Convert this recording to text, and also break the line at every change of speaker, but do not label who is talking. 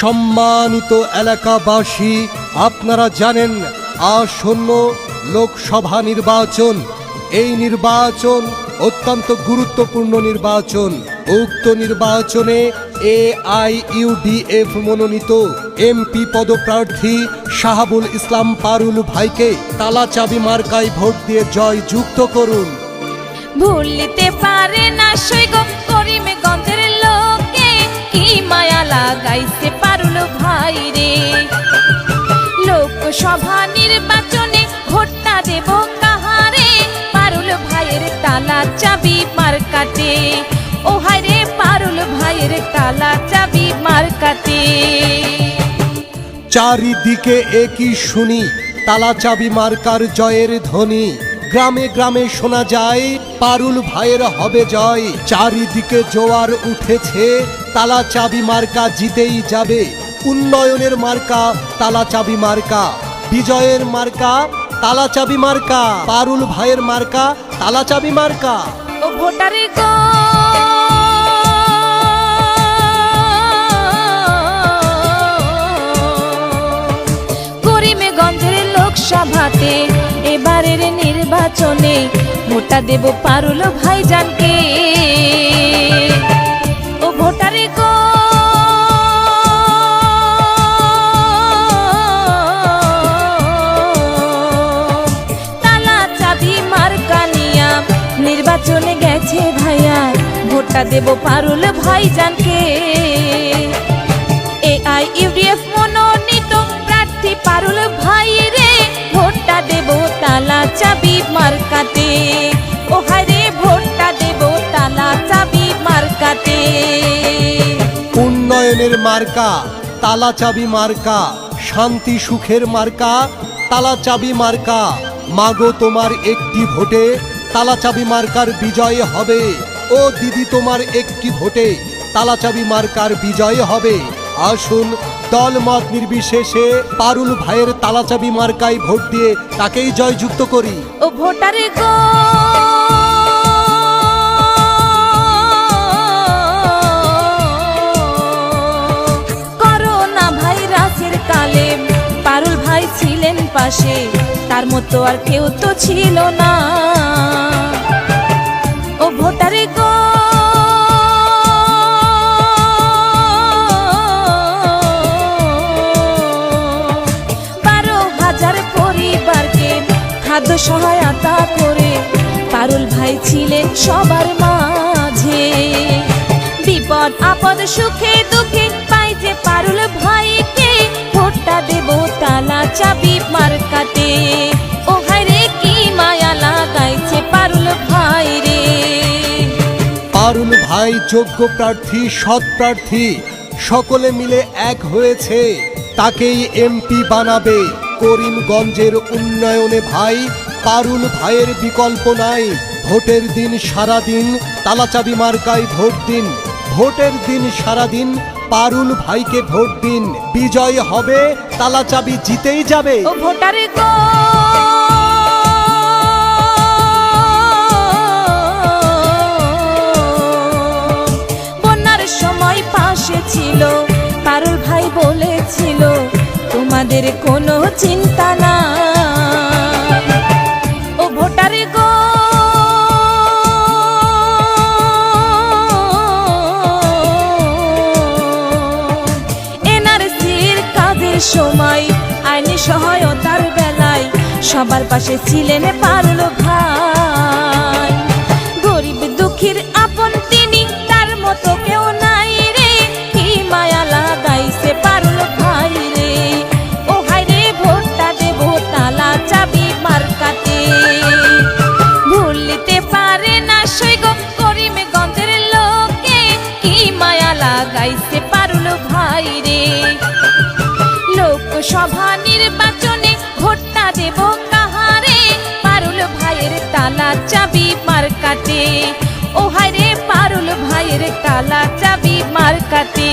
সম্মানিত এলাকাবাসী, আপনারা জানেন আসন্ন লোকসভা নির্বাচন। এই নির্বাচন অত্যন্ত গুরুত্বপূর্ণ নির্বাচন। উক্ত নির্বাচনে এ আই ইউডিএফ মনোনীত এমপি পদপ্রার্থী শাহাবুল ইসলাম পারুল ভাইকে তালা চাবি মার্কায় ভোট দিয়ে জয় যুক্ত করুন।
ভুলিতে পারে না সৈগ করিমে গঞ্জের লোকে, কি মায়া লাগাইছে ভাই রে। লোকসভা নির্বাচনে ভোটটা দেব কাহারে? পারুল ভাইয়ের তালা চাবি মার কাটে ও হায় পারুল ভাইয়ের তালা চাবি মার কাটে
চারিদিকে একই শুনি, তালা চাবি মার্কার জয়ের ধ্বনি। গ্রামে গ্রামে শোনা যায়, পারুল ভাইয়ের হবে জয়। চারিদিকে জোয়ার উঠেছে, তালা চাবি মার্কা জিতেই যাবে। উন্নয়নের মার্কা, তালা চাবি মার্কা। বিজয়ের মার্কা, তালা চাবি মার্কা। পারুল ভাইয়ের মার্কা, তালা চাবি মার্কা।
ও ভোটারে গো। করিমেগঞ্জের লোকসভাতে এবারের নির্বাচনে ভোটা দেব পারুল ভাইজানকে। নির্বাচনে গেছে ভাইয়া। ভোটটা দেব পারুল ভাইজানকে। এ আই ইউডিএফ, মনোনীত প্রার্থী পারুল ভাই রে। ভোটটা দেব তালা চাবি মার্কাতে। ও হায় রে, ভোটটা দেব তালা চাবি মার্কাতে।
উন্নয়নের মার্কা, তালা চাবি মার্কা, শান্তি সুখের মার্কা, তালা চাবি মার্কা। মাগো তোমার একটি ভোটে তালা চাবি মার্কার বিজয় হবে। ও দিদি, তোমার একটি ভোটে তালা চাবি মার্কার বিজয় হবে। আসুন দল মত নির্বিশেষে পারুল ভাইয়ের তালা চাবি মার্কায় ভোট দিয়ে তাকেই জয়যুক্ত করি।
ও ভোটারে গো! পাশে, তার মতো আর কেউ তো ছিল না। ও ভোটারে গো, বারো হাজার পরিবারকে খাদ্য সহায়তা করে পারুল ভাই ছিলেন সবার মাঝে। বিপদ, আপদ, সুখে দুঃখে পাই যে পারুল ভাইকে ভোটটা দেব তালা চাবি মার কাটে। ও রে, কি মায়া লাগাইছে পারুল ভাই রে।
পারুল ভাই যোগ্য প্রার্থী, সৎ প্রার্থী, সকলে মিলে এক হয়েছে। তাকেই এমপি বানাবে করিমগঞ্জের উন্নয়নে ভাই। পারুল ভাইয়ের বিকল্প নাই, ভোটের দিন সারা দিন তালাচাবি মার্কায় ভোট দিন। ভোটের দিন সারা দিন পারুল ভাইকে ভোট দিন। বিজয় হবে তালাচাবি জিতেই যাবে।
বন্যার সময় পাশে ছিল, পারুল ভাই বলেছিল, তোমাদের কোনো চিন্তা না সময়, আইনি সহায়তার বেলায় সবার পাশে ছিলেন পারল ভাই। গরিব দুঃখীর আপন তিনি, তার মতো কেউ নাই রে, কি মায়া লাগাইছে পারল ভাই রে। ও ভাই রে ভোটটা দেব তালা চাবি মার কাটে। ভুলিতে পারে না সৈগ করিমে গঞ্জের লোকে, কি মায়া লাগাইছে পারল ভাই রে। লোকসভা নির্বাচনে ভোটটা দেব কাহারে? পারুল ভাইয়ের তালা চাবি মার কাটে ও হায় রে পারুল ভাইয়ের তালা চাবি মার কাটে